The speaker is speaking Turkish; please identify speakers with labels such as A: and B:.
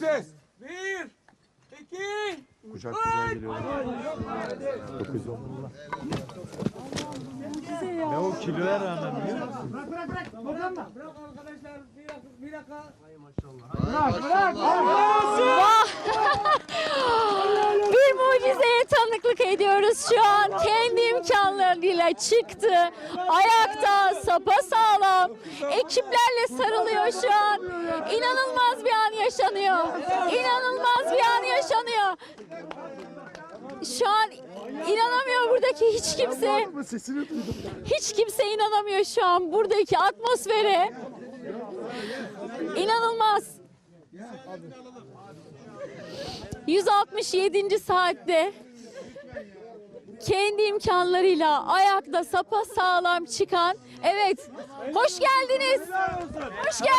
A: Ses. Bir, iki,
B: Kucak kucağa geliyorlar. 910 Ne o kiloya rağmen biliyor musun?
A: bırak arkadaşlar. Bir dakika. Bir dakika.
C: Bir mucizeye tanıklık ediyoruz şu an. Kendi imkanlarıyla çıktı. Ayakta, sapasağlam. Ekiplerle sarılıyor şu an. İnanılmaz bir yaşanıyor. İnanılmaz bir an yaşanıyor. Şu an inanamıyor buradaki hiç kimse. Hiç kimse inanamıyor şu an buradaki atmosfere. İnanılmaz. 167. saatte kendi imkanlarıyla ayakta sapa sağlam çıkan evet hoş geldiniz. Hoş geldiniz.